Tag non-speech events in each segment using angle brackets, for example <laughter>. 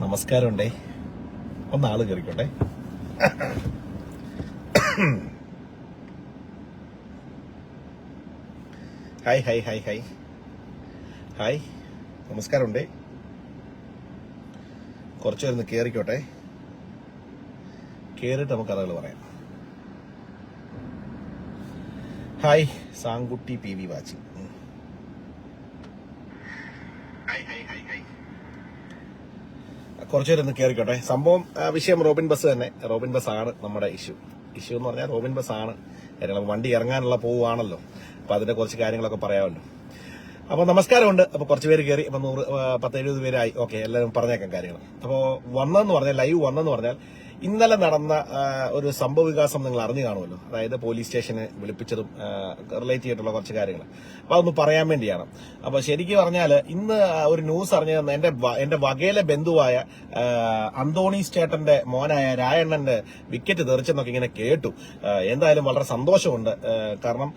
നമസ്കാരമുണ്ടേ. ഒന്ന് ആൾ കയറിക്കോട്ടെ hi hi hi hi. Hi നമസ്കാരമുണ്ടേ. കുറച്ചു പേരൊന്ന് കയറിക്കോട്ടെ കയറിയിട്ട് നമുക്ക് കഥകൾ പറയാം. Hi Sankutty P V watching കുറച്ചു പേരൊന്ന് കയറിക്കോട്ടെ സംഭവം വിഷയം റോബിൻ ബസ് തന്നെ. റോബിൻ ബസ് ആണ് നമ്മുടെ ഇഷ്യൂ. ഇഷ്യൂ എന്ന് പറഞ്ഞാൽ റോബിൻ ബസ് ആണ്. കാരണം വണ്ടി ഇറങ്ങാനുള്ള പോവുകയാണല്ലോ. അപ്പൊ അതിന്റെ കുറച്ച് കാര്യങ്ങളൊക്കെ പറയാമല്ലോ അപ്പൊ നമസ്കാരമുണ്ട്. അപ്പൊ കുറച്ച് പേര് കയറി അപ്പൊ നൂറ് പത്ത് എഴുപത് പേരായി. ഓക്കെ എല്ലാവരും പറഞ്ഞേക്കാം കാര്യങ്ങൾ. അപ്പോ വന്നെന്ന് പറഞ്ഞാൽ ലൈവ് വന്നെന്ന് പറഞ്ഞാൽ ഇന്നലെ നടന്ന ഒരു സംഭവ വികാസം നിങ്ങൾ അറിഞ്ഞു കാണുമല്ലോ. അതായത് പോലീസ് സ്റ്റേഷനെ വിളിപ്പിച്ചതും റിലേറ്റ് ചെയ്തിട്ടുള്ള കുറച്ച് കാര്യങ്ങൾ. അപ്പൊ അതൊന്ന് പറയാൻ വേണ്ടിയാണ്. അപ്പൊ ശരിക്കും പറഞ്ഞാൽ ഇന്ന് ഒരു ന്യൂസ് അറിഞ്ഞത് എന്റെ എന്റെ വകയിലെ ബന്ധുവായ അന്തോണി സ്റ്റേട്ടന്റെ മോനായ രായണ്ണന്റെ വിക്കറ്റ് തെറിച്ചെന്നൊക്കെ ഇങ്ങനെ കേട്ടു. എന്തായാലും വളരെ സന്തോഷമുണ്ട്. കാരണം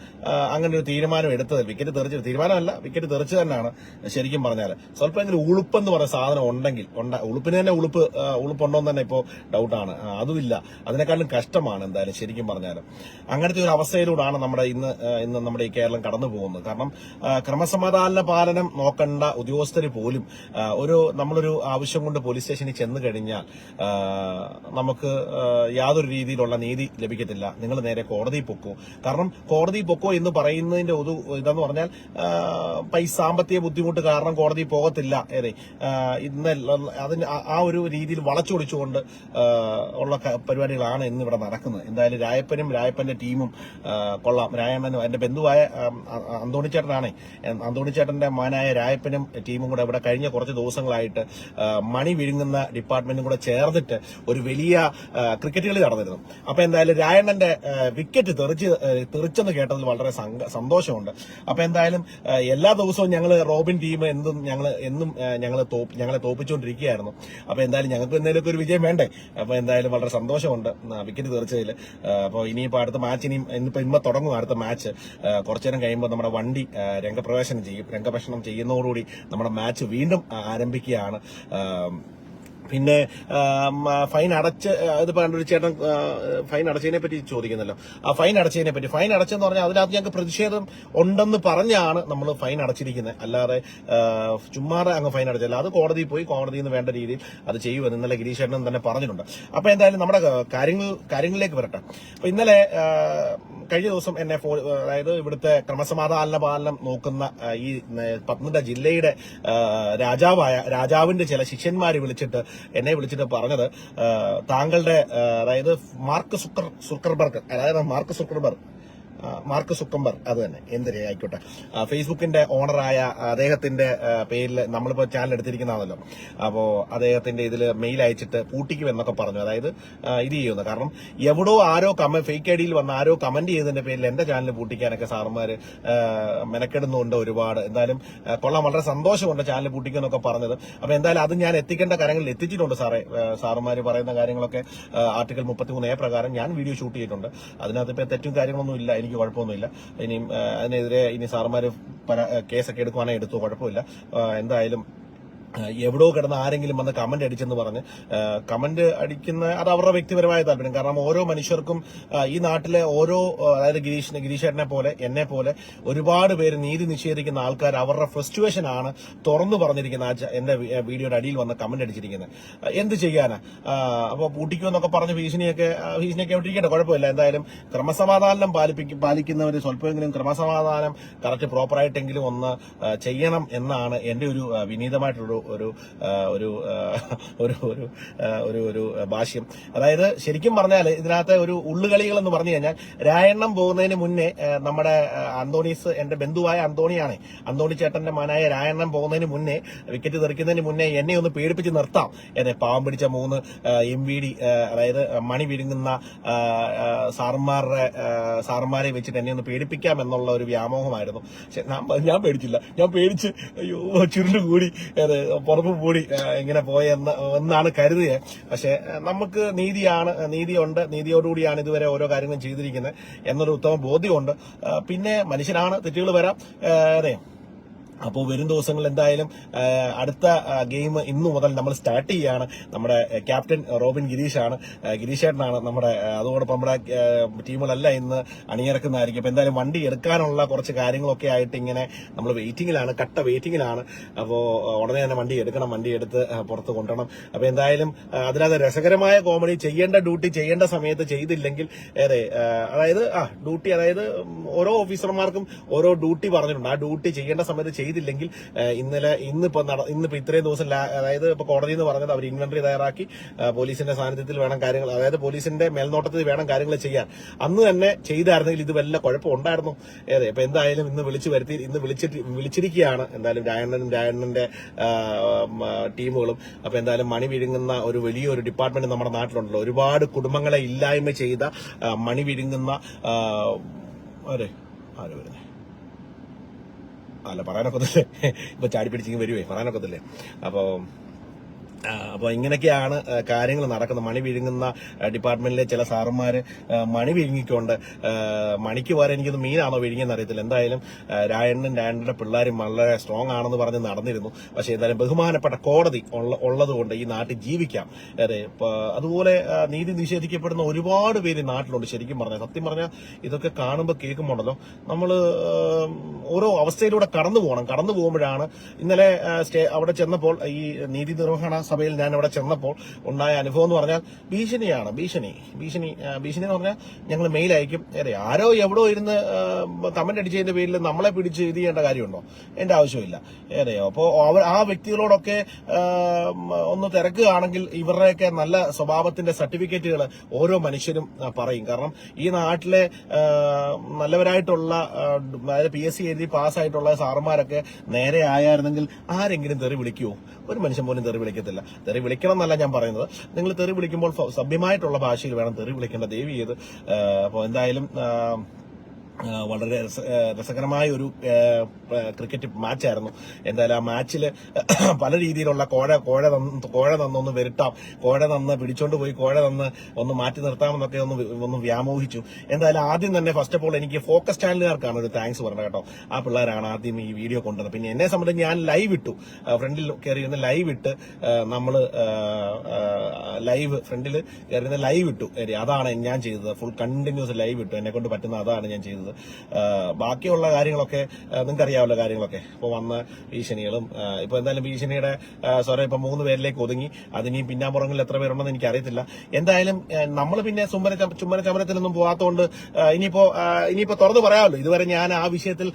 അങ്ങനെ ഒരു തീരുമാനം എടുത്തത്. വിക്കറ്റ് തെറിച്ച് തീരുമാനമല്ല. വിക്കറ്റ് തെറിച്ച് തന്നെയാണ് ശരിക്കും പറഞ്ഞാൽ സ്വല്പമെങ്കിലും ഉളുപ്പെന്ന് പറഞ്ഞ സാധനം ഉണ്ടെങ്കിൽ ഉണ്ട ഉളുപ്പിന് തന്നെ ഉളുപ്പ് ഉളുപ്പുണ്ടോ എന്ന് തന്നെ ഇപ്പോൾ ഡൗട്ടാണ് അതുമില്ല. അതിനേക്കാളും കഷ്ടമാണ് എന്തായാലും ശരിക്കും പറഞ്ഞാൽ അങ്ങനത്തെ ഒരു അവസ്ഥയിലൂടെയാണ് നമ്മുടെ ഇന്ന് ഇന്ന് നമ്മുടെ ഈ കേരളം കടന്നു പോകുന്നത്. കാരണം ക്രമസമാധാന പാലനം നോക്കേണ്ട ഉദ്യോഗസ്ഥർ പോലും ഒരു നമ്മളൊരു ആവശ്യം കൊണ്ട് പോലീസ് സ്റ്റേഷനിൽ ചെന്ന് കഴിഞ്ഞാൽ നമുക്ക് യാതൊരു രീതിയിലുള്ള നീതി ലഭിക്കത്തില്ല. നിങ്ങൾ നേരെ കോടതി പൊക്കോ. കാരണം കോടതി പൊക്കോ എന്ന് പറയുന്നതിന്റെ ഒരു ഇതെന്ന് പറഞ്ഞാൽ പൈസ സാമ്പത്തിക ബുദ്ധിമുട്ട് കാരണം കോടതി പോകത്തില്ല. ഏതെ ഇന്ന് അതിന് ആ- ഒരു രീതിയിൽ വളച്ചൊടിച്ചുകൊണ്ട് ഉള്ള പരിപാടികളാണ് ഇന്ന് ഇവിടെ നടക്കുന്നത്. എന്തായാലും രായപ്പനും രായപ്പന്റെ ടീമും കൊള്ളാം. രായണ്ണനും എന്റെ ബന്ധുവായ അന്തോണിച്ചേട്ടനാണ്. അന്തോണിച്ചേട്ടന്റെ മകനായ രായപ്പനും ടീമും കൂടെ ഇവിടെ കഴിഞ്ഞ കുറച്ച് ദിവസങ്ങളായിട്ട് മണി വിഴുങ്ങുന്ന ഡിപ്പാർട്ട്മെന്റും കൂടെ ചേർന്നിട്ട് ഒരു വലിയ ക്രിക്കറ്റ് കളി നടന്നിരുന്നു. അപ്പൊ എന്തായാലും രായണ്ണന്റെ വിക്കറ്റ് തെറിച്ച് തെറിച്ചെന്ന് കേട്ടതിൽ വളരെ സന്തോഷമുണ്ട്. അപ്പൊ എന്തായാലും എല്ലാ ദിവസവും ഞങ്ങൾ റോബിൻ ടീം എന്തും ഞങ്ങൾ എന്നും ഞങ്ങൾ ഞങ്ങളെ തോപ്പിച്ചുകൊണ്ടിരിക്കുകയായിരുന്നു. അപ്പൊ എന്തായാലും ഞങ്ങൾക്ക് എന്തെങ്കിലുമൊക്കെ ഒരു വിജയം വേണ്ടേ? അപ്പൊ എന്തായാലും വളരെ സന്തോഷമുണ്ട്. വിക്കറ്റ് തീർച്ചയായും. അപ്പോൾ ഇനിയിപ്പോൾ അടുത്ത മാച്ച് ഇനിയും ഇന്നിപ്പോൾ ഇമ്മ തുടങ്ങും അടുത്ത മാച്ച് കുറച്ചു നേരം കഴിയുമ്പോൾ നമ്മുടെ വണ്ടി രംഗപ്രവേശനം ചെയ്യും. രംഗപ്രവേശനം ചെയ്യുന്നതോടുകൂടി നമ്മുടെ മാച്ച് വീണ്ടും ആരംഭിക്കുകയാണ്. പിന്നെ ഫൈൻ അടച്ച് ഇത് ഒരു ചേട്ടൻ ഫൈൻ അടച്ചതിനെ പറ്റി ചോദിക്കുന്നല്ലോ ആ ഫൈൻ അടച്ചതിനെ പറ്റി ഫൈൻ അടച്ചെന്ന് പറഞ്ഞാൽ അതിനകത്ത് ഞങ്ങൾക്ക് പ്രതിഷേധം ഉണ്ടെന്ന് പറഞ്ഞാണ് നമ്മൾ ഫൈൻ അടച്ചിരിക്കുന്നത്. അല്ലാതെ ചുമ്മാതെ അങ്ങ് ഫൈൻ അടച്ചല്ല അത് കോടതിയിൽ പോയി കോടതിയിൽ നിന്ന് വേണ്ട രീതിയിൽ അത് ചെയ്യുമെന്ന് ഇന്നലെ ഗിരീഷ് തന്നെ പറഞ്ഞിട്ടുണ്ട്. അപ്പൊ എന്തായാലും നമ്മുടെ കാര്യങ്ങൾ കാര്യങ്ങളിലേക്ക് വരട്ടെ. അപ്പൊ ഇന്നലെ കഴിഞ്ഞ ദിവസം എന്നെ ഫോൺ അതായത് ഇവിടുത്തെ ക്രമസമാധാന പാലനം നോക്കുന്ന ഈ പത്തനംതിട്ട ജില്ലയുടെ രാജാവായ രാജാവിന്റെ ചില ശിഷ്യന്മാരെ വിളിച്ചിട്ട് എന്നെ വിളിച്ചിട്ട് പറഞ്ഞത് താങ്കളുടെ അതായത് മാർക്ക് സുക്കർ സുക്കർബർഗ് അതായത് മാർക്ക് സുക്കർബർഗ് മാർക്ക് സുക്കംബർ അത് തന്നെ. എന്തിനെ ആയിക്കോട്ടെ. ഫേസ്ബുക്കിന്റെ ഓണറായ അദ്ദേഹത്തിന്റെ പേരിൽ നമ്മളിപ്പോ ചാനൽ എടുത്തിരിക്കുന്നതാണല്ലോ. അപ്പോ അദ്ദേഹത്തിന്റെ ഇതിൽ മെയിൽ അയച്ചിട്ട് പൂട്ടിക്കും എന്നൊക്കെ പറഞ്ഞു. അതായത് ഇത് ചെയ്യുന്നു. കാരണം എവിടോ ആരോ കമ ഫേക്ക് ഐ ഡിയിൽ വന്ന ആരോ കമന്റ് ചെയ്തതിന്റെ പേരിൽ എന്റെ ചാനൽ പൂട്ടിക്കാനൊക്കെ ആ, മെനക്കെടുന്നുണ്ട് ഒരുപാട്. എന്തായാലും കൊള്ളാൻ കൊള്ളാം. വളരെ സന്തോഷമുണ്ട് ചാനൽ പൂട്ടിക്കുമെന്നൊക്കെ പറഞ്ഞത്. അപ്പൊ എന്തായാലും അത് ഞാൻ എത്തിക്കേണ്ട കാര്യങ്ങളിൽ എത്തിച്ചിട്ടുണ്ട് സാറേ. ആ, സാറുമാര് പറയുന്ന കാര്യങ്ങളൊക്കെ ആർട്ടിക്കൽ മുപ്പത്തിമൂന്ന് എ പ്രകാരം ഞാൻ വീഡിയോ ഷൂട്ട് ചെയ്തിട്ടുണ്ട്. അതിനകത്ത് ഇപ്പം തെറ്റും കാര്യങ്ങളൊന്നും ഇല്ല. എനിക്ക് കുഴപ്പമൊന്നുമില്ല. ഇനിയും അതിനെതിരെ ഇനി സാറുമാര് പല കേസൊക്കെ എടുക്കുവാണെങ്കിൽ എടുത്തു. കുഴപ്പമില്ല. എന്തായാലും ആ, എവിടോ കിടന്ന് ആരെങ്കിലും വന്ന് കമന്റ് അടിച്ചെന്ന് പറഞ്ഞ് കമന്റ് അടിക്കുന്ന അത് അവരുടെ വ്യക്തിപരമായ താല്പര്യം. കാരണം ഓരോ മനുഷ്യർക്കും ഈ നാട്ടിലെ ഓരോ അതായത് ഗിരീഷ് ഗിരീഷേട്ടനെ പോലെ എന്നെ പോലെ ഒരുപാട് പേര് നീതി നിഷേധിക്കുന്ന ആൾക്കാർ അവരുടെ ഫ്രസ്റ്റുവേഷൻ ആണ് തുറന്നു പറഞ്ഞിരിക്കുന്ന ആ എന്റെ വീഡിയോയുടെ അടിയിൽ വന്ന് കമന്റ് അടിച്ചിരിക്കുന്നത്. എന്ത് ചെയ്യാനാ? അപ്പോൾ പൂട്ടിക്കുമെന്നൊക്കെ പറഞ്ഞ് ഭീഷണിയൊക്കെ ഭീഷണിയൊക്കെ വിട്ടിരിക്കട്ടെ കുഴപ്പമില്ല. എന്തായാലും ക്രമസമാധാനം പാലിപ്പിക്കും പാലിക്കുന്നവർ സ്വല്പമെങ്കിലും ക്രമസമാധാനം കറക്റ്റ് പ്രോപ്പറായിട്ടെങ്കിലും ഒന്ന് ചെയ്യണം എന്നാണ് എന്റെ ഒരു വിനീതമായിട്ടുള്ള ഒരു ഒരു ഒരു ഒരു ഒരു ഒരു ഭാഷ്യം. അതായത് ശരിക്കും പറഞ്ഞാൽ ഇതിനകത്ത് ഒരു ഉള്ളുകളികൾ എന്ന് പറഞ്ഞു കഴിഞ്ഞാൽ രായണ്ണം പോകുന്നതിന് മുന്നേ നമ്മുടെ അന്തോണീസ് എന്റെ ബന്ധുവായ അന്തോണിയാണ്. അന്തോണി ചേട്ടന്റെ മനായ രായണ്ണം പോകുന്നതിന് മുന്നേ വിക്കറ്റ് തെറിക്കുന്നതിന് മുന്നേ എന്നെ ഒന്ന് പേടിപ്പിച്ച് നിർത്താം. എന്നെ പാവം പിടിച്ച മൂന്ന് എം വി ഡി അതായത് മണി വിഴുങ്ങുന്ന സാർമാരുടെ സാറന്മാരെ വെച്ചിട്ട് എന്നെ ഒന്ന് പേടിപ്പിക്കാം എന്നുള്ള ഒരു വ്യാമോഹമായിരുന്നു. ഞാൻ ഞാൻ പേടിച്ചില്ല. ഞാൻ പേടിച്ച് അയ്യോ ചുരുണ്ട് കൂടി പുറപ്പ് കൂടി ഇങ്ങനെ പോയെന്ന് എന്നാണ് കരുതിയത് പക്ഷെ നമുക്ക് നീതിയാണ് നീതിയുണ്ട്. നീതിയോടുകൂടിയാണ് ഇതുവരെ ഓരോ കാര്യങ്ങളും ചെയ്തിരിക്കുന്നത്. എന്നൊരു ഉത്തമ ബോധ്യമുണ്ട്. പിന്നെ മനുഷ്യനാണ്. തെറ്റുകൾ വരാം. അതെ. അപ്പോൾ വരും ദിവസങ്ങളിൽ എന്തായാലും അടുത്ത ഗെയിം ഇന്നു മുതൽ നമ്മൾ സ്റ്റാർട്ട് ചെയ്യുകയാണ് നമ്മുടെ ക്യാപ്റ്റൻ റോബിൻ ഗിരീഷാണ്. ഗിരീഷ് ഗിരീഷേട്ടനാണ് നമ്മുടെ അതോടൊപ്പം നമ്മുടെ ടീമുകളല്ല ഇന്ന് അണിയിറക്കുന്നതായിരിക്കും. അപ്പോൾ എന്തായാലും വണ്ടി എടുക്കാനുള്ള കുറച്ച് കാര്യങ്ങളൊക്കെ ആയിട്ട് ഇങ്ങനെ നമ്മൾ വെയിറ്റിംഗിലാണ് കട്ട വെയിറ്റിംഗിലാണ് അപ്പോൾ ഉടനെ തന്നെ വണ്ടി എടുക്കണം വണ്ടി എടുത്ത് പുറത്ത് കൊണ്ടുവരണം. അപ്പോൾ എന്തായാലും അതിനകത്ത് രസകരമായ കോമഡി ചെയ്യേണ്ട ഡ്യൂട്ടി ചെയ്യേണ്ട സമയത്ത് ചെയ്തില്ലെങ്കിൽ ഏറെ അതായത് ആ ഡ്യൂട്ടി അതായത് ഓരോ ഓഫീസർമാർക്കും ഓരോ ഡ്യൂട്ടി പറഞ്ഞിട്ടുണ്ട്. ആ ഡ്യൂട്ടി ചെയ്യേണ്ട സമയത്ത് ചെയ്തില്ലെങ്കിൽ ഇന്നലെ ഇന്നിപ്പോ നട ഇന്നിപ്പോ ഇത്രയും ദിവസം അതായത് ഇപ്പൊ കോടതി എന്ന് പറഞ്ഞത് അവർ ഇൻവെന്ററി തയ്യാറാക്കി. പോലീസിന്റെ സാന്നിധ്യത്തിൽ വേണം കാര്യങ്ങൾ അതായത് പോലീസിന്റെ മേൽനോട്ടത്തിൽ വേണം കാര്യങ്ങൾ ചെയ്യാൻ. അന്ന് തന്നെ ചെയ്തായിരുന്നെങ്കിൽ ഇത് വല്ല കുഴപ്പം ഉണ്ടായിരുന്നു. ഏതെ ഇപ്പൊ എന്തായാലും ഇന്ന് വിളിച്ചു വരുത്തി ഇന്ന് വിളിച്ചിട്ട് വിളിച്ചിരിക്കുകയാണ്. എന്തായാലും രായണ്ണനും രായണ്ണന്റെ ടീമുകളും അപ്പൊ എന്തായാലും മണി വിഴുങ്ങുന്ന ഒരു വലിയൊരു ഡിപ്പാർട്ട്മെന്റ് നമ്മുടെ നാട്ടിലുണ്ടല്ലോ. ഒരുപാട് കുടുംബങ്ങളെ ഇല്ലായ്മ ചെയ്ത മണി വിഴുങ്ങുന്ന അതെ ആരെ ആര് വരുന്നേ? അല്ല പറയാനൊക്കത്തില്ലേ? ഇപ്പൊ ചാടി പിടിച്ചിങ്ങ് വരുവേ പറയാനൊക്കത്തില്ലേ? അപ്പൊ ആ, അപ്പൊ ഇങ്ങനെയൊക്കെയാണ് കാര്യങ്ങൾ നടക്കുന്നത്. മണി വിഴുങ്ങുന്ന ഡിപ്പാർട്ട്മെന്റിലെ ചില സാറന്മാര് ആ, മണി വിഴുങ്ങിക്കൊണ്ട് മണിക്ക് വരെ എനിക്കൊന്ന് മീനാണോ വിഴുങ്ങിയെന്ന് അറിയത്തില്ല. എന്തായാലും രായണ്ണനും രായണ്ണന്റെ പിള്ളേരും വളരെ സ്ട്രോങ് ആണെന്ന് പറഞ്ഞ് നടന്നിരുന്നു. പക്ഷേ എന്തായാലും ബഹുമാനപ്പെട്ട കോടതി ഉള്ളതുകൊണ്ട് ഈ നാട്ടിൽ ജീവിക്കാം. അതെ അതുപോലെ നീതി നിഷേധിക്കപ്പെടുന്ന ഒരുപാട് പേര് നാട്ടിലുണ്ട്. ശരിക്കും പറഞ്ഞാൽ സത്യം പറഞ്ഞാൽ ഇതൊക്കെ കാണുമ്പോൾ കേൾക്കുമ്പോണ്ടല്ലോ നമ്മൾ ഓരോ അവസ്ഥയിലൂടെ കടന്നു പോകണം. കടന്നു പോകുമ്പോഴാണ് ഇന്നലെ അവിടെ ചെന്നപ്പോൾ ഈ നീതി നിർവഹണ സഭയിൽ ഞാൻ അവിടെ ചെന്നപ്പോൾ ഉണ്ടായ അനുഭവം എന്ന് പറഞ്ഞാൽ ഭീഷണിയാണ്. ഭീഷണി. ഭീഷണി ഭീഷണി എന്ന് പറഞ്ഞാൽ ഞങ്ങൾ മെയിൽ അയക്കും. അതെ ആരോ എവിടോ ഇരുന്ന് കമന്റ് അടിച്ചതിന്റെ പേരിൽ നമ്മളെ പിടിച്ച് ഇത് ചെയ്യേണ്ട കാര്യമുണ്ടോ? എന്റെ ആവശ്യമില്ല. ഏതെയോ അപ്പോൾ അവർ ആ വ്യക്തികളോടൊക്കെ ഒന്ന് തിരക്കുകയാണെങ്കിൽ ഇവരുടെയൊക്കെ നല്ല സ്വഭാവത്തിന്റെ സർട്ടിഫിക്കറ്റുകൾ ഓരോ മനുഷ്യരും പറയും. കാരണം ഈ നാട്ടിലെ നല്ലവരായിട്ടുള്ള അതായത് പി എസ് സി എഴുതി പാസ്സായിട്ടുള്ള സാറന്മാരൊക്കെ നേരെ ആയായിരുന്നെങ്കിൽ ആരെങ്കിലും തെറി വിളിക്കുമോ ഒരു മനുഷ്യൻ പോലും തെറി വിളിക്കത്തില്ല. തെറി വിളിക്കണം എന്നല്ല ഞാൻ പറയുന്നത്. നിങ്ങൾ തെറി വിളിക്കുമ്പോൾ സഭ്യമായിട്ടുള്ള ഭാഷയിൽ വേണം തെറി വിളിക്കേണ്ട. ദേവി ചെയ്ത് അപ്പോൾ എന്തായാലും വളരെ രസ- രസകരമായ ഒരു ക്രിക്കറ്റ് മാച്ചായിരുന്നു. എന്തായാലും ആ മാച്ചിൽ <clears throat> പല രീതിയിലുള്ള കോഴ കോഴ കോഴ തന്നൊന്ന് വരുത്താം. കോഴ തന്ന് പിടിച്ചോണ്ട് പോയി കോഴ തന്ന് ഒന്ന് മാറ്റി നിർത്താമെന്നൊക്കെ ഒന്ന് ഒന്ന് വ്യാമോഹിച്ചു. എന്തായാലും ആദ്യം തന്നെ ഫസ്റ്റ് ഓഫ് ഓൾ എനിക്ക് ഫോക്കസ് ചാനലുകാർക്കാണ് ഒരു താങ്ക്സ് പറഞ്ഞത് കേട്ടോ. ആ പിള്ളേരാണ് ആദ്യം ഈ വീഡിയോ കൊണ്ടുവന്നത്. പിന്നെ എന്നെ സംബന്ധിച്ച് ഞാൻ ലൈവ് ഇട്ടു. ഫ്രണ്ടിൽ കയറി ഇരുന്ന് ലൈവ് ഇട്ട് നമ്മൾ ലൈവ് ഫ്രണ്ടിൽ കയറി ഇരുന്ന് ലൈവ് ഇട്ടു. അതാണ് ഞാൻ ചെയ്തത്. ഫുൾ കണ്ടിന്യൂസ് ലൈവ് ഇട്ടു. എന്നെ കൊണ്ട് പറ്റുന്ന അതാണ് ഞാൻ ചെയ്തത്. ബാക്കിയുള്ള കാര്യങ്ങളൊക്കെ നിങ്ങൾക്ക് അറിയാവുന്ന കാര്യങ്ങളൊക്കെ. ഇപ്പോൾ വന്ന ഭീഷണികളും ഇപ്പൊ എന്തായാലും ഭീഷണിയുടെ സോറി ഇപ്പൊ മൂന്ന് പേരിലേക്ക് ഒതുങ്ങി. അതിനി പിന്നാമ്പുറങ്ങളിൽ എത്ര പേരുണ്ടെന്ന് എനിക്ക് അറിയത്തില്ല എന്തായാലും നമ്മൾ പിന്നെ സുമ്മന ചമ- ചുമ്മന ചമരത്തിലൊന്നും പോകാത്തതുകൊണ്ട് ഇനിയിപ്പോ ഇനിയിപ്പോ തുറന്നു പറയാമല്ലോ. ഇതുവരെ ഞാൻ ആ വിഷയത്തിൽ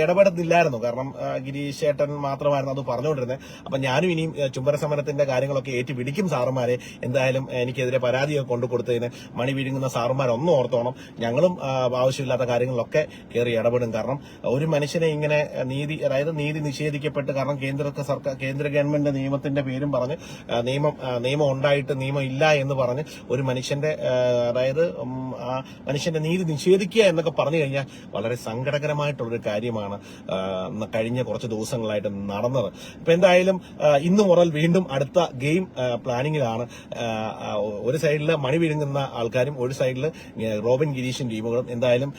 ഇടപെടുന്നില്ലായിരുന്നു കാരണം ഗിരീഷ് ചേട്ടൻ മാത്രമായിരുന്നു അത് പറഞ്ഞുകൊണ്ടിരുന്നത് അപ്പൊ ഞാനും ഇനിയും ആ, സമരത്തിന്റെ കാര്യങ്ങളൊക്കെ ഏറ്റു പിടിക്കും സാറുമാരെ. എന്തായാലും എനിക്കെതിരെ പരാതിയൊക്കെ കൊണ്ടു കൊടുത്തതിന് മണി വിഴുങ്ങുന്ന സാറുമാരൊന്നും ഓർത്തോണം. ഞങ്ങളും ആവശ്യമില്ലാത്ത ആവശ്യമില്ലാത്ത കാര്യങ്ങളിലൊക്കെ കയറി ഇടപെടും. കാരണം ഒരു മനുഷ്യനെ ഇങ്ങനെ നീതി അതായത് നീതി നിഷേധിക്കപ്പെട്ട് കാരണം കേന്ദ്ര സർക്കാർ കേന്ദ്ര ഗവൺമെന്റ് നിയമത്തിന്റെ പേരും പറഞ്ഞ് നിയമം നിയമം ഉണ്ടായിട്ട് നിയമം ഇല്ല എന്ന് പറഞ്ഞ് ഒരു മനുഷ്യന്റെ അതായത് മനുഷ്യന്റെ നീതി നിഷേധിക്കുക എന്നൊക്കെ പറഞ്ഞു കഴിഞ്ഞാൽ വളരെ സങ്കടകരമായിട്ടുള്ളൊരു കാര്യമാണ് കഴിഞ്ഞ കുറച്ച് ദിവസങ്ങളായിട്ട് നടന്നത്. ഇപ്പൊ എന്തായാലും ഇന്ന് മുറൽ വീണ്ടും അടുത്ത ഗെയിം പ്ലാനിങ്ങിലാണ് ഒരു സൈഡിൽ മണി വിഴുങ്ങുന്ന ആൾക്കാരും ഒരു സൈഡിൽ റോബിൻ ഗിരീഷും ടീമുകളും എന്തായാലും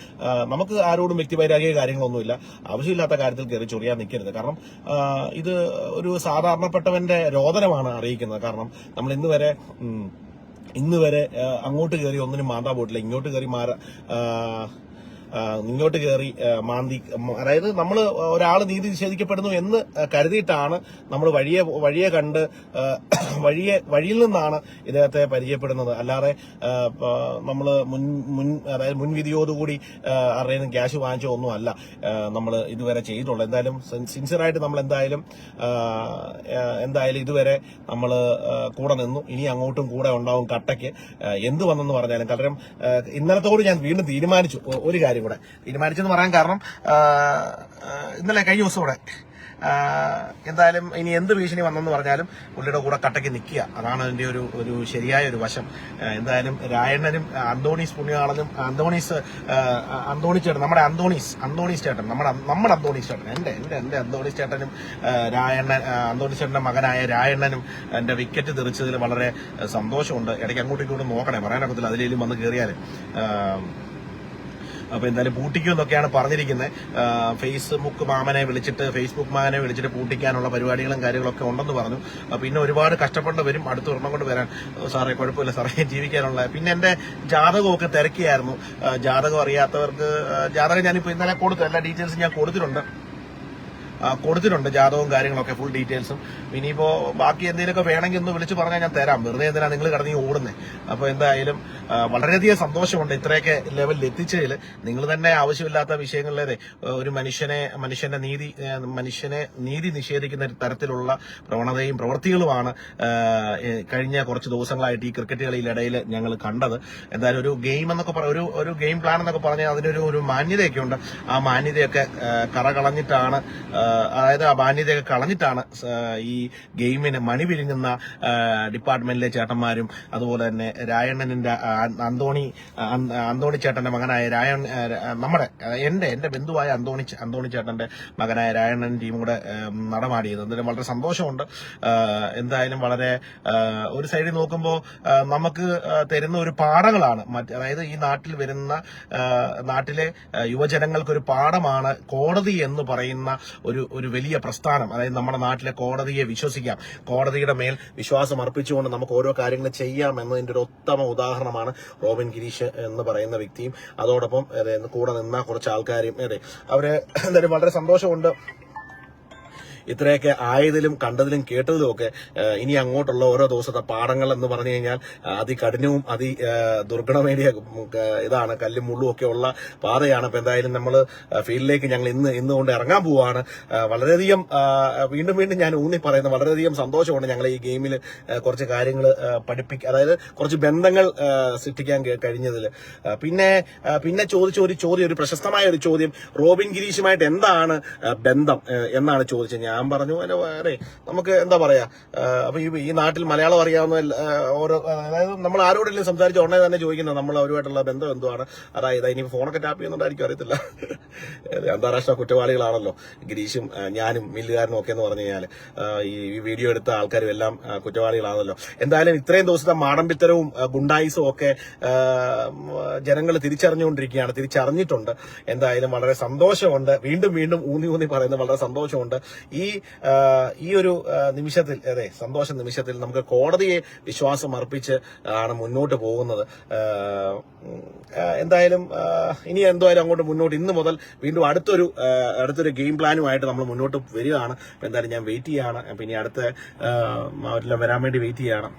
നമുക്ക് ആരോടും വ്യക്തിവൈരാഗ്യ കാര്യങ്ങളൊന്നുമില്ല. ആവശ്യമില്ലാത്ത കാര്യത്തിൽ കയറി ചൊറിയാൻ നിൽക്കരുത്. കാരണം ഇത് ഒരു സാധാരണപ്പെട്ടവന്റെ രോദനമാണ് അറിയിക്കുന്നത്. കാരണം നമ്മൾ ഇന്ന് വരെ ഇന്ന് വരെ അങ്ങോട്ട് കയറി ഒന്നിനും മാന്താ പോയിട്ടില്ല. ഇങ്ങോട്ട് കയറി മാറ ഇങ്ങോട്ട് കയറി മാന്തി അതായത് നമ്മൾ ഒരാൾ നീതി നിഷേധിക്കപ്പെടുന്നു എന്ന് കരുതിയിട്ടാണ് നമ്മൾ വഴിയെ വഴിയെ കണ്ട് <coughs> വഴിയെ വഴിയിൽ നിന്നാണ് ഇദ്ദേഹത്തെ പരിചയപ്പെടുന്നത്. അല്ലാതെ നമ്മൾ മുൻ മുൻ അതായത് മുൻവിധിയോടുകൂടി അറിയുന്ന ക്യാഷ് വാങ്ങിച്ചോ ഒന്നും അല്ല നമ്മൾ ഇതുവരെ ചെയ്തിട്ടുള്ളത് എന്തായാലും സിൻസിയറായിട്ട് നമ്മൾ എന്തായാലും എന്തായാലും ഇതുവരെ നമ്മൾ കൂടെ നിന്നു. ഇനി അങ്ങോട്ടും കൂടെ ഉണ്ടാവും കട്ടയ്ക്ക് എന്ത് വന്നെന്ന് പറഞ്ഞാലും. കാരണം ഇന്നലത്തോട് ഞാൻ വീണ്ടും തീരുമാനിച്ചു. ഒരു കാര്യം കൂടെ തീരുമാനിച്ചെന്ന് പറയാൻ കാരണം ഇന്നലെ കഴിഞ്ഞ ദിവസം കൂടെ എന്തായാലും ഇനി എന്ത് ഭീഷണി വന്നെന്ന് പറഞ്ഞാലും പുള്ളിയുടെ കൂടെ കട്ടയ്ക്ക് നിൽക്കുക. അതാണ് അതിന്റെ ഒരു ഒരു ശരിയായ ഒരു വശം. എന്തായാലും രായണ്ണനും അന്തോണീസ് പുണ്യാളനും അന്തോണീസ് അന്തോണി ചേട്ടൻ നമ്മുടെ അന്തോണീസ് അന്തോണീസ് ചേട്ടൻ നമ്മുടെ നമ്മുടെ അന്തോണീസ് ചേട്ടൻ എന്റെ എന്റെ എന്റെ അന്തോണീസ് ചേട്ടനും രായണ്ണൻ അന്തോണീസ് ചേട്ടന്റെ മകനായ രായണ്ണനും എന്റെ വിക്കറ്റ് തെറിച്ചതിൽ വളരെ സന്തോഷമുണ്ട്. ഇടയ്ക്ക് അങ്ങോട്ടും ഇങ്ങോട്ടും നോക്കണേ പറയാനൊക്കത്തില്ല അതിലേലും വന്ന് കയറിയാൽ അപ്പൊ എന്തായാലും പൂട്ടിക്കും എന്നൊക്കെയാണ് പറഞ്ഞിരിക്കുന്നത് ഫേസ്ബുക്ക് മാമനെ വിളിച്ചിട്ട് ഫേസ്ബുക്ക് മാമനെ വിളിച്ചിട്ട് പൂട്ടിക്കാനുള്ള പരിപാടികളും കാര്യങ്ങളൊക്കെ ഉണ്ടെന്ന് പറഞ്ഞു. പിന്നെ ഒരുപാട് കഷ്ടപ്പെട്ട് വരും അടുത്ത ഒരെണ്ണം കൊണ്ട് വരാൻ. സാറേ കുഴപ്പമില്ല സാറേ <laughs> ജീവിക്കാനുള്ള. പിന്നെ എന്റെ ജാതകമൊക്കെ തിരക്കിയായിരുന്നു. ജാതകം അറിയാത്തവർക്ക് ജാതകം ഞാനിപ്പോ ഇന്നലെ കൊടുത്തു. എല്ലാ ഡീറ്റെയിൽസും ഞാൻ കൊടുത്തിട്ടുണ്ട്. കൊടുത്തിട്ടുണ്ട് ജാതകവും കാര്യങ്ങളൊക്കെ ഫുൾ ഡീറ്റെയിൽസും ഇനിയിപ്പോ ബാക്കി എന്തെങ്കിലുമൊക്കെ വേണമെങ്കിൽ ഒന്ന് വിളിച്ചു പറഞ്ഞാൽ ഞാൻ തരാം. വെറുതെ എന്തിനാണ് നിങ്ങൾ കടന്ന് ഓടുന്നത് അപ്പൊ എന്തായാലും വളരെയധികം സന്തോഷമുണ്ട് ഇത്രയൊക്കെ ലെവലിൽ എത്തിച്ചതിൽ. നിങ്ങൾ തന്നെ ആവശ്യമില്ലാത്ത വിഷയങ്ങളിലെ ഒരു മനുഷ്യനെ മനുഷ്യന്റെ നീതി മനുഷ്യനെ നീതി നിഷേധിക്കുന്ന തരത്തിലുള്ള പ്രവണതയും പ്രവൃത്തികളുമാണ് കഴിഞ്ഞ കുറച്ച് ദിവസങ്ങളായിട്ട് ഈ ക്രിക്കറ്റ് കളിയിലിടയിൽ ഞങ്ങൾ കണ്ടത്. എന്തായാലും ഒരു ഗെയിം എന്നൊക്കെ പറ ഒരു ഒരു ഗെയിം പ്ലാൻ എന്നൊക്കെ പറഞ്ഞാൽ അതിനൊരു ഒരു മാന്യതയൊക്കെ ഉണ്ട്. ആ മാന്യതയൊക്കെ കറകളഞ്ഞിട്ടാണ് കറ കളഞ്ഞിട്ടാണ് അതായത് ആ മാന്യതയൊക്കെ കളഞ്ഞിട്ടാണ് ഈ ഗെയിമിന് മണി പിരിങ്ങുന്ന ഡിപ്പാർട്ട്മെന്റിലെ ചേട്ടന്മാരും അതുപോലെ തന്നെ രായണ്ണനിന്റെ അന്തോണി അന്തോണി ചേട്ടന്റെ മകനായ രായൺ നമ്മുടെ എന്റെ എന്റെ ബന്ധുവായ അന്തോണി അന്തോണി ചേട്ടന്റെ മകനായ രായണ്ണൻ ടീം കൂടെ നടമാടിയത്. എന്തായാലും വളരെ സന്തോഷമുണ്ട്. എന്തായാലും വളരെ ഒരു സൈഡിൽ നോക്കുമ്പോൾ നമുക്ക് തരുന്ന ഒരു പാഠങ്ങളാണ്. മറ്റ് അതായത് ഈ നാട്ടിൽ വരുന്ന നാട്ടിലെ യുവജനങ്ങൾക്കൊരു പാഠമാണ് കോടതി എന്ന് പറയുന്ന ഒരു ഒരു വലിയ പ്രസ്ഥാനം. അതായത് നമ്മുടെ നാട്ടിലെ കോടതിയെ വിശ്വസിക്കാം. കോടതിയുടെ മേൽ വിശ്വാസം അർപ്പിച്ചുകൊണ്ട് നമുക്ക് ഓരോ കാര്യങ്ങൾ ചെയ്യാം എന്നതിന്റെ ഒരു ഉത്തമ ഉദാഹരണമാണ് റോബിൻ ഗിരീഷ് എന്ന് പറയുന്ന വ്യക്തിയും. അതോടൊപ്പം അതെ, കൂടെ നിന്ന കുറച്ച് ആൾക്കാരും അതെ അവർ എന്തായാലും വളരെ സന്തോഷമുണ്ട്. ഇത്രയൊക്കെ ആയതിലും കണ്ടതിലും കേട്ടതിലും ഒക്കെ ഇനി അങ്ങോട്ടുള്ള ഓരോ ദിവസത്തെ പാഠങ്ങൾ എന്ന് പറഞ്ഞു കഴിഞ്ഞാൽ അതികഠിനവും അതി ദുർഘടമേറിയ ഇതാണ്. കല്ലും മുള്ളും ഒക്കെ ഉള്ള പാതയാണ്. അപ്പൊ എന്തായാലും നമ്മൾ ഫീൽഡിലേക്ക് ഞങ്ങൾ ഇന്ന് ഇന്ന് കൊണ്ട് ഇറങ്ങാൻ ആ, വളരെയധികം വീണ്ടും വീണ്ടും ഞാൻ ഊന്നി പറയുന്ന. വളരെയധികം സന്തോഷമുണ്ട് ഞങ്ങൾ ഈ ഗെയിമിൽ കുറച്ച് കാര്യങ്ങൾ പഠിപ്പിക്കുക അതായത് കുറച്ച് ബന്ധങ്ങൾ സൃഷ്ടിക്കാൻ കഴിഞ്ഞതിൽ പിന്നെ പിന്നെ ചോദിച്ച ഒരു ചോദ്യം ഒരു പ്രശസ്തമായ ഒരു ചോദ്യം. റോബിൻ ഗിരീഷുമായിട്ട് എന്താണ് ബന്ധം എന്നാണ് ചോദിച്ചത് ഞാൻ പറഞ്ഞു അല്ല, വേറെ. നമുക്ക് എന്താ പറയാ അപ്പൊ ഈ നാട്ടിൽ മലയാളം അറിയാവുന്ന ഓരോ അതായത് നമ്മൾ ആരോടെങ്കിലും സംസാരിച്ച ഉടനെ തന്നെ ചോദിക്കുന്നത് നമ്മൾ അവരുമായിട്ടുള്ള ബന്ധം എന്തുവാണ്? അതായത് ഇനി ഫോണൊക്കെ ടാപ്പ് ചെയ്യുന്നുണ്ടായിരിക്കും അറിയത്തില്ല. അന്താരാഷ്ട്ര കുറ്റവാളികളാണല്ലോ. ഗിരീഷും ഞാനും മില്ലുകാരനും ഒക്കെ എന്ന് പറഞ്ഞു കഴിഞ്ഞാൽ ഈ വീഡിയോ എടുത്ത ആൾക്കാരും എല്ലാം കുറ്റവാളികളാണല്ലോ. എന്തായാലും ഇത്രയും ദിവസത്തെ മാടമ്പിത്തരവും ഗുണ്ടായിസും ഒക്കെ ജനങ്ങൾ തിരിച്ചറിഞ്ഞുകൊണ്ടിരിക്കുകയാണ് തിരിച്ചറിഞ്ഞിട്ടുണ്ട്. എന്തായാലും വളരെ സന്തോഷമുണ്ട്. വീണ്ടും വീണ്ടും ഊന്നി ഊന്നി പറയുന്നത് വളരെ സന്തോഷമുണ്ട്. ഈ ആ, ഈ ഒരു നിമിഷത്തിൽ അതെ സന്തോഷ നിമിഷത്തിൽ നമുക്ക് കോടതിയെ വിശ്വാസം അർപ്പിച്ച് ആണ് മുന്നോട്ട് പോകുന്നത്. എന്തായാലും ഇനി എന്തായാലും അങ്ങോട്ട് മുന്നോട്ട് ഇന്ന് മുതൽ വീണ്ടും അടുത്തൊരു അടുത്തൊരു ഗെയിം പ്ലാനുമായിട്ട് നമ്മൾ മുന്നോട്ട് വരികയാണ്. എന്തായാലും ഞാൻ വെയിറ്റ് ചെയ്യാണ് പിന്നെ അടുത്ത അവരെല്ലാം വരാൻ വേണ്ടി വെയിറ്റ് ചെയ്യാണ്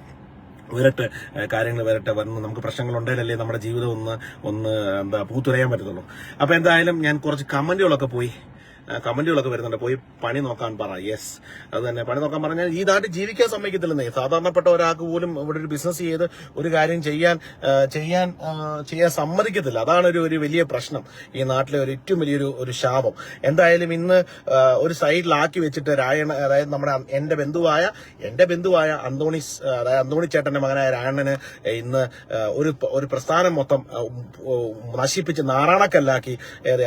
വരട്ടെ കാര്യങ്ങൾ വരട്ടെ വന്ന് നമുക്ക് പ്രശ്നങ്ങൾ ഉണ്ടെങ്കിലല്ലേ നമ്മുടെ ജീവിതം ഒന്ന് ഒന്ന് എന്താ പൂത്തുരയാൻ പറ്റത്തുള്ളൂ. അപ്പൊ എന്തായാലും ഞാൻ കുറച്ച് കമന്റുകളൊക്കെ പോയി കമന്റുകളൊക്കെ വരുന്നുണ്ട്. പോയി പണി നോക്കാൻ പറ. യെസ് അത് തന്നെ. പണി നോക്കാൻ പറഞ്ഞാൽ ഈ നാട്ടിൽ ജീവിക്കാൻ സമ്മതിക്കത്തില്ലെന്നേ. സാധാരണപ്പെട്ട ഒരാൾക്ക് പോലും ഇവിടെ ഒരു ബിസിനസ് ചെയ്ത് ഒരു കാര്യം ചെയ്യാൻ ചെയ്യാൻ ചെയ്യാൻ സമ്മതിക്കത്തില്ല. അതാണ് ഒരു ഒരു വലിയ പ്രശ്നം. ഈ നാട്ടിലെ ഒരു ഏറ്റവും വലിയൊരു ഒരു ശാപം. എന്തായാലും ഇന്ന് ഒരു സൈഡിലാക്കി വെച്ചിട്ട് രായണ അതായത് നമ്മുടെ എന്റെ ബന്ധുവായ എന്റെ ബന്ധുവായ അന്തോണി അതായത് അന്തോണി ചേട്ടന്റെ മകനായ രായണ്ണന് ഇന്ന് ഒരു ഒരു പ്രസ്ഥാനം മൊത്തം നശിപ്പിച്ച് നാറാണക്കല്ലാക്കി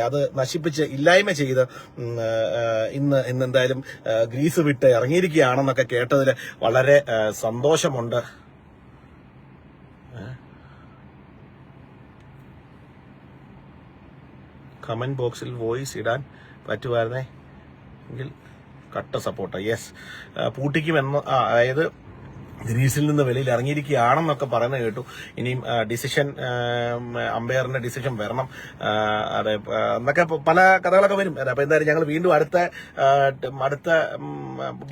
അത് നശിപ്പിച്ച് ഇല്ലായ്മ ചെയ്ത് ഇന്ന് എന്തായാലും ഗ്രീസ് വിട്ട് ഇറങ്ങിയിരിക്കുകയാണെന്നൊക്കെ കേട്ടതിൽ വളരെ സന്തോഷമുണ്ട്. കമന്റ് ബോക്സിൽ വോയിസ് ഇടാൻ പറ്റുമായിരുന്നേ? എങ്കിൽ കട്ട സപ്പോർട്ട്. യെസ്. പൂട്ടിക്കുമെന്ന് അതായത് ഗ്രീസിൽ നിന്ന് വെളിയിൽ ഇറങ്ങിയിരിക്കുകയാണെന്നൊക്കെ പറയുന്നത് കേട്ടു. ഇനിയും ഡിസിഷൻ അമ്പയറിന്റെ ഡിസിഷൻ വരണം. അതെ എന്നൊക്കെ പല കഥകളൊക്കെ വരും. അപ്പൊ എന്തായാലും ഞങ്ങൾ വീണ്ടും അടുത്ത അടുത്ത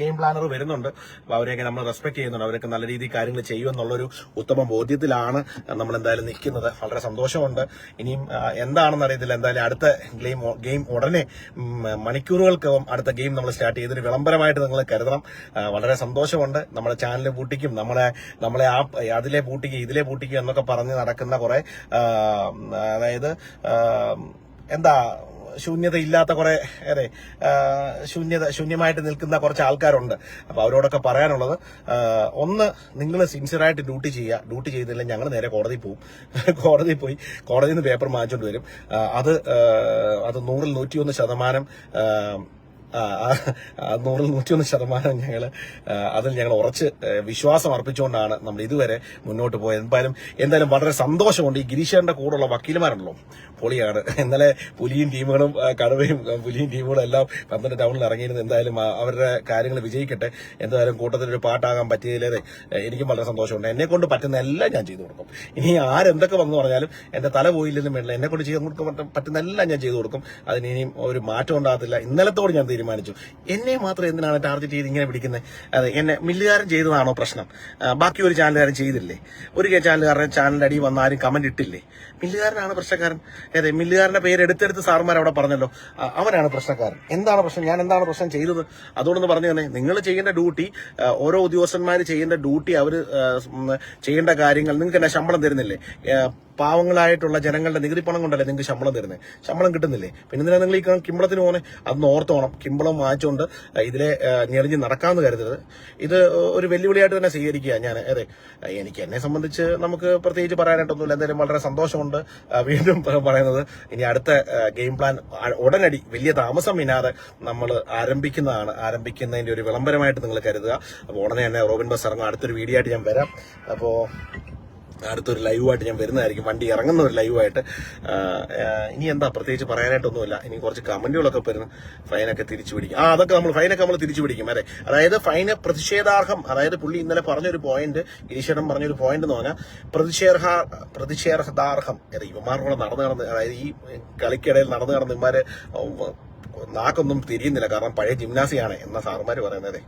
ഗെയിം പ്ലാനർ വരുന്നുണ്ട്. അപ്പൊ അവരെയൊക്കെ നമ്മൾ റെസ്പെക്ട് ചെയ്യുന്നുണ്ട്. അവരൊക്കെ നല്ല രീതിയിൽ കാര്യങ്ങൾ ചെയ്യുമെന്നുള്ളൊരു ഉത്തമ ബോധ്യത്തിലാണ് നമ്മൾ എന്തായാലും നിൽക്കുന്നത്. വളരെ സന്തോഷമുണ്ട്. ഇനിയും എന്താണെന്ന് അറിയത്തില്ല. എന്തായാലും അടുത്ത ഗെയിം ഗെയിം ഉടനെ മണിക്കൂറുകൾക്കകം അടുത്ത ഗെയിം നമ്മൾ സ്റ്റാർട്ട് ചെയ്തൊരു വിളംബരമായിട്ട് നിങ്ങൾ കരുതണം. വളരെ സന്തോഷമുണ്ട്. നമ്മുടെ ചാനൽ പൂട്ടിക്കും. നമ്മളെ നമ്മളെ ആ അതിലെ പൂട്ടിക്കും ഇതിലെ പൂട്ടിക്കും എന്നൊക്കെ പറഞ്ഞ് നടക്കുന്ന കുറെ അതായത് എന്താ ശൂന്യത ഇല്ലാത്ത കുറെ അതെ ശൂന്യത ശൂന്യമായിട്ട് നിൽക്കുന്ന കുറച്ച് ആൾക്കാരുണ്ട്. അപ്പൊ അവരോടൊക്കെ പറയാനുള്ളത് ഒന്ന് നിങ്ങൾ സിൻസിയറായിട്ട് ഡ്യൂട്ടി ചെയ്യുക. ഡ്യൂട്ടി ചെയ്തില്ലെങ്കിൽ ഞങ്ങൾ നേരെ കോടതി പോകും <laughs> കോടതി പോയി കോടതിയിൽ നിന്ന് പേപ്പർ വാങ്ങിച്ചുകൊണ്ട് വരും. അത് അത് നൂറിൽ നൂറ്റിയൊന്ന് ശതമാനം നൂറിൽ നൂറ്റിയൊന്ന് ശതമാനം ഞങ്ങൾ അതിൽ ഞങ്ങൾ ഉറച്ച് വിശ്വാസം അർപ്പിച്ചുകൊണ്ടാണ് നമ്മൾ ഇതുവരെ മുന്നോട്ട് പോയത്. എന്തായാലും എന്തായാലും വളരെ സന്തോഷമുണ്ട്. ഈ ഗിരീഷേറിന്റെ കൂടെയുള്ള വക്കീലുമാരുണ്ടല്ലോ പൊളിയാണ്. ഇന്നലെ പുലിയും ടീമുകളും കടുവയും പുലിയും ടീമുകളും എല്ലാം പന്ത്രണ്ട് ടൗണിൽ ഇറങ്ങിയിരുന്നു എന്തായാലും അവരുടെ കാര്യങ്ങൾ വിജയിക്കട്ടെ. എന്തായാലും കൂട്ടത്തിൽ ഒരു പാട്ടാകാൻ പറ്റിയതിലേറെ എനിക്കും വളരെ സന്തോഷമുണ്ട്. എന്നെ കൊണ്ട് പറ്റുന്ന എല്ലാം ഞാൻ ചെയ്തു കൊടുക്കും. ഇനി ആരെന്തൊക്കെ വന്നു പറഞ്ഞാലും എന്റെ തല പോയില്ലെന്നും വേണ്ട എന്നെ കൊണ്ട് ചെയ്യാൻ പറ്റുന്ന എല്ലാം ഞാൻ ചെയ്തു കൊടുക്കും. അതിന് ഇനിയും ഒരു മാറ്റം ഉണ്ടാകത്തില്ല. ഇന്നലത്തോട് ഞാൻ തീരുമാനിച്ചു. എന്നെ മാത്രം എന്തിനാണ് ടാർഗറ്റ് ചെയ്ത് ഇങ്ങനെ പിടിക്കുന്നത് അതെ എന്നെ മില്ലുകാരൻ ചെയ്തതാണോ പ്രശ്നം? ബാക്കി ഒരു ചാനലുകാരൻ ചെയ്തില്ലേ? ഒരു ചാനലുകാരൻ ചാനലിന്റെ അടി വന്നാലും ആരും കമന്റ് ഇട്ടില്ലേ? മില്ലുകാരനാണ് പ്രശ്നക്കാരൻ. അതെ മില്ലുകാരന്റെ പേര് എടുത്തെടുത്ത് സാറുമാർ അവിടെ പറഞ്ഞല്ലോ. അവനാണ് പ്രശ്നക്കാരൻ. എന്താണ് പ്രശ്നം? ഞാൻ എന്താണ് പ്രശ്നം ചെയ്തത്? അതുകൊണ്ടെന്ന് പറഞ്ഞു തന്നെ. നിങ്ങൾ ചെയ്യേണ്ട ഡ്യൂട്ടി ഓരോ ഉദ്യോഗസ്ഥന്മാർ ചെയ്യേണ്ട ഡ്യൂട്ടി അവർ ചെയ്യേണ്ട കാര്യങ്ങൾ നിങ്ങൾക്ക് എന്നെ ശമ്പളം തരുന്നില്ലേ? പാവങ്ങളായിട്ടുള്ള ജനങ്ങളുടെ നികുതി പണം കൊണ്ടല്ലേ നിങ്ങൾക്ക് ശമ്പളം തരുന്നത് ശമ്പളം കിട്ടുന്നില്ലേ? പിന്നെ എന്തിനാ നിങ്ങൾ ഈ കിമ്പളത്തിന് പോകുന്നത് അതൊന്ന് ഓർത്തോണം. കിമ്പളം വാങ്ങിച്ചുകൊണ്ട് ഇതിലെ ഞെളിഞ്ഞ് നടക്കാമെന്ന് കരുതരുത്. ഇത് ഒരു വെല്ലുവിളിയായിട്ട് തന്നെ സ്വീകരിക്കുക ഞാൻ അതെ. എനിക്ക് എന്നെ സംബന്ധിച്ച് നമുക്ക് പ്രത്യേകിച്ച് പറയാനായിട്ടൊന്നുമില്ല. എന്തായാലും വളരെ സന്തോഷമുണ്ട് വീണ്ടും പറയുന്നത്. ഇനി അടുത്ത ഗെയിം പ്ലാൻ ഉടനടി വലിയ താമസം ഇല്ലാതെ നമ്മൾ ആരംഭിക്കുന്നതാണ്. ആരംഭിക്കുന്നതിന്റെ ഒരു വിളംബരമായിട്ട് നിങ്ങൾ കരുതുക. അപ്പോൾ ഉടനെ തന്നെ റോബിൻ ബസ് ഇറങ്ങും. അടുത്തൊരു വീഡിയോ ആയിട്ട് ഞാൻ വരാം. അപ്പോൾ അടുത്തൊരു ലൈവായിട്ട് ഞാൻ വരുന്നതായിരിക്കും. വണ്ടി ഇറങ്ങുന്ന ഒരു ലൈവായിട്ട്. ഇനി എന്താ പ്രത്യേകിച്ച് പറയാനായിട്ടൊന്നുമില്ല. ഇനി കുറച്ച് കമന്റുകളൊക്കെ വരുന്നു ഫൈനൊക്കെ തിരിച്ചു പിടിക്കും. ആ അതൊക്കെ നമ്മൾ ഫൈനൊക്കെ നമ്മൾ തിരിച്ചു പിടിക്കും. അതെ. അതായത് ഫൈന് പ്രതിഷേധാർഹം അതായത് പുള്ളി ഇന്നലെ പറഞ്ഞൊരു പോയിന്റ് ഗിരീശ്വരം പറഞ്ഞൊരു പോയിന്റ് എന്ന് പറഞ്ഞാൽ പ്രതിഷേധ പ്രതിഷേധാർഹം അതെ ഇവന്മാരുടെ നടന്നു നടന്ന് അതായത് ഈ കളിക്കിടയിൽ നടന്നു നടന്ന് ഇവന്മാര് നാക്കൊന്നും തിരിയുന്നില്ല. കാരണം പഴയ ജിംനാസിയാണ് എന്ന സാറുമാർ പറയുന്നത്.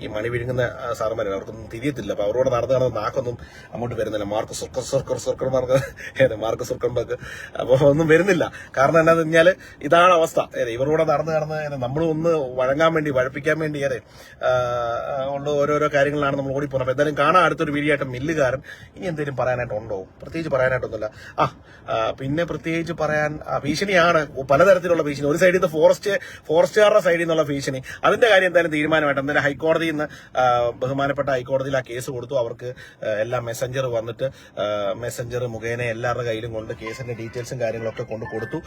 ഈ മണി വിഴുങ്ങുന്ന സാറുമാർ അവർക്കൊന്നും തിരിയത്തില്ല. അപ്പൊ അവരോട് നടന്നു നാക്കൊന്നും അങ്ങോട്ട് വരുന്നില്ല. Mark Zucker Zucker Zucker Mark ഏത് മാർക്ക് സുർക്കർബർഗ് അപ്പൊ ഒന്നും വരുന്നില്ല. കാരണം എന്താണെന്ന് പറഞ്ഞാൽ ഇതാണ് അവസ്ഥ. ഇവരോട് നടന്ന് നടന്ന് നമ്മൾ ഒന്ന് വഴങ്ങാൻ വേണ്ടി വഴപ്പിക്കാൻ വേണ്ടി ഏതെ ഉള്ള ഓരോരോ കാര്യങ്ങളാണ് നമ്മൾ ഓടിപ്പോകുന്നത്. അപ്പൊ എന്തായാലും കാണാൻ അടുത്തൊരു വീഡിയോ മില്ലുകാരൻ. ഇനി എന്തെങ്കിലും പറയാനായിട്ടുണ്ടോ? പ്രത്യേകിച്ച് പറയാനായിട്ടൊന്നുമില്ല. ആ പിന്നെ പ്രത്യേകിച്ച് പറയാൻ ഭീഷണിയാണ്. പലതരത്തിലുള്ള ഭീഷണി. ഒരു സൈഡിൽ ഫോറസ്റ്റ് ഫോറസ്റ്റുകാരുടെ സൈഡിൽ നിന്നുള്ള ഭീഷണി. അതിന്റെ കാര്യം എന്തായാലും തീരുമാനമായിട്ട് എന്തായാലും ഹൈക്കോടതിയിൽ നിന്ന് ബഹുമാനപ്പെട്ട ഹൈക്കോടതിയിൽ ആ കേസ് കൊടുത്തു. അവർക്ക് എല്ലാ മെസ്സഞ്ചർ വന്നിട്ട് മെസ്സഞ്ചർ മുഖേന എല്ലാവരുടെ കയ്യിലും കൊണ്ട് കേസിന്റെ ഡീറ്റെയിൽസും കാര്യങ്ങളൊക്കെ കൊണ്ട് കൊടുത്തു.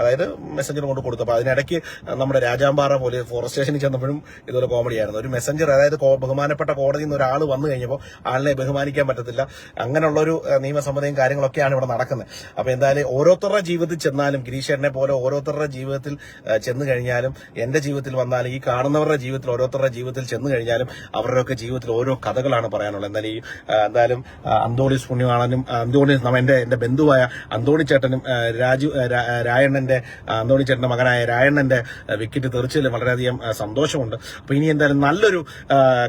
അതായത് മെസ്സഞ്ചർ കൊണ്ട് കൊടുത്തു. അപ്പൊ അതിനിടയ്ക്ക് നമ്മുടെ രാജാമ്പാറ പോലെ ഫോറസ്റ്റ് സ്റ്റേഷനിൽ ചെന്നപ്പോഴും ഇതൊരു കോമഡിയായിരുന്നു. ഒരു മെസ്സഞ്ചർ അതായത് ബഹുമാനപ്പെട്ട കോടതിയിൽ നിന്ന് ഒരാൾ വന്നു കഴിഞ്ഞപ്പോൾ ആളിനെ ബഹുമാനിക്കാൻ പറ്റത്തില്ല. അങ്ങനെയുള്ള ഒരു നിയമസമ്മതയും കാര്യങ്ങളൊക്കെയാണ് ഇവിടെ നടക്കുന്നത്. അപ്പൊ എന്തായാലും ഓരോരുത്തരുടെ ജീവിതത്തിൽ ചെന്നാലും ഗിരീശനെ പോലെ ഓരോരുത്തരുടെ ജീവിതത്തിൽ ആ, ചെന്ന് കഴിഞ്ഞാലും എന്റെ ജീവിതത്തിൽ വന്നാലും ഈ കാണുന്നവരുടെ ജീവിതത്തിൽ ഓരോരുത്തരുടെ ജീവിതത്തിൽ ചെന്ന് കഴിഞ്ഞാലും അവരുടെയൊക്കെ ജീവിതത്തിൽ ഓരോ കഥകളാണ് പറയാനുള്ളത്. എന്തായാലും ഈ എന്തായാലും അന്തോണീസ് പുണ്യമാണനും ആ, അന്തോണീസ് എന്റെ എന്റെ ബന്ധുവായ അന്തോണി ചേട്ടനും രാജു രായണ്ണന്റെ അന്തോണി ചേട്ടന്റെ മകനായ രായണ്ണന്റെ ആ, വിക്കറ്റ് തെറിച്ചതിൽ വളരെയധികം സന്തോഷമുണ്ട്. അപ്പൊ ഇനി എന്തായാലും നല്ലൊരു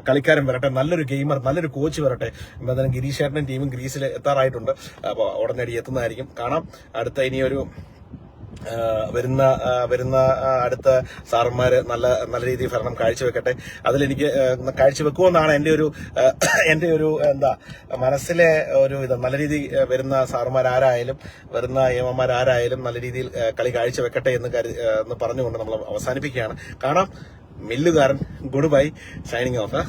കളിക്കാരൻ വരട്ടെ നല്ലൊരു ഗെയിമർ നല്ലൊരു കോച്ച് വരട്ടെ. എന്തായാലും ഗിരീഷ് ചേട്ടനും ടീമും ഗ്രീസിൽ എത്താറായിട്ടുണ്ട്. അപ്പോൾ ഉടനടി എത്തുന്നതായിരിക്കും. കാണാം. അടുത്ത ഇനിയൊരു വരുന്ന വരുന്ന അടുത്ത സാറന്മാര് നല്ല നല്ല രീതിയിൽ ഭരണം കാഴ്ചവെക്കട്ടെ. അതിലെനിക്ക് കാഴ്ചവെക്കുമെന്നാണ് എന്റെ ഒരു എന്റെ ഒരു എന്താ മനസ്സിലെ ഒരു ഇത്. നല്ല രീതി വരുന്ന സാറന്മാരാരായാലും വരുന്ന ഏമന്മാരാരായാലും നല്ല രീതിയിൽ കളി കാഴ്ചവെക്കട്ടെ എന്ന് കരു എന്ന് പറഞ്ഞുകൊണ്ട് നമ്മൾ അവസാനിപ്പിക്കുകയാണ്. കാണാം. മില്ലുകാരൻ ഗുഡ് ബൈ. Shining off